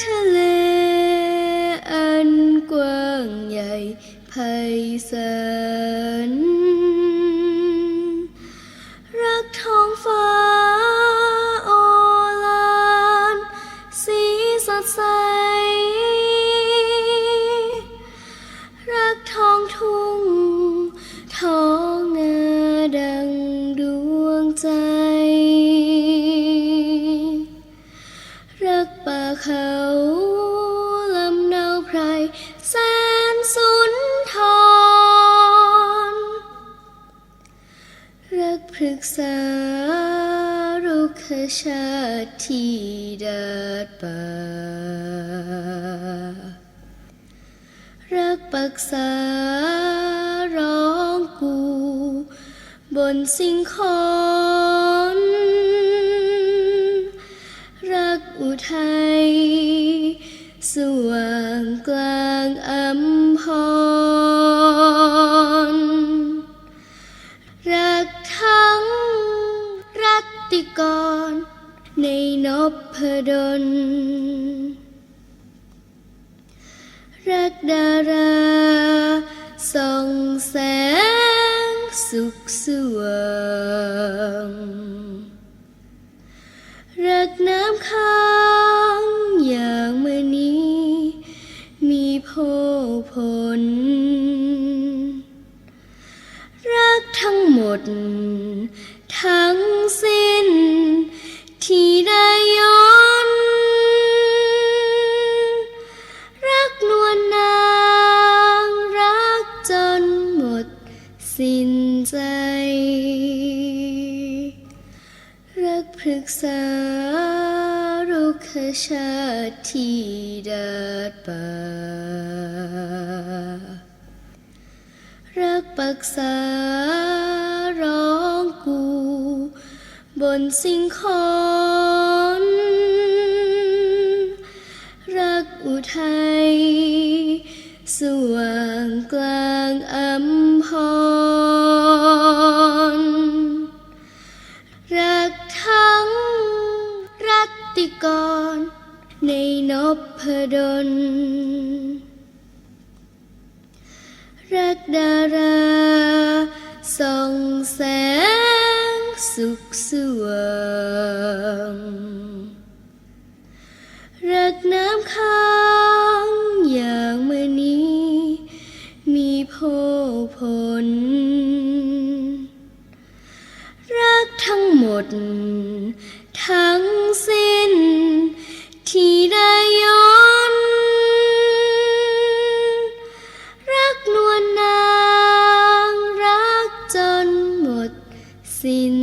ทะเลอันก ป่าเขาลำเนาไพรแสนสุนทร รักพฤกษารุกชาติที่ดาดป่า รักปักษาร้องกู บนสิ่งขอน รักอุทัยสว่างกลางอัมพร รักทั้งรัตติกร ในนพดล รักดาราส่องแสงสุขสว่างรักน้ำค้า ทั้งหมดทั้งสิ้น ที่ได้ย้อน รักนวลนางรักจนหมดสิ้นใจ รักพฤกษารุกชาติที่ดาดป่ารักปักษา บนสิ่งขอนรักอุทัย สว่างกลางอัมพร รักทั้งรัตติกร ในนพดล รักดาราส่องแสง สุขสว่างรักน้ำค้างอย่างเมื่อนี้ มีโพผล รักทั้งหมดาง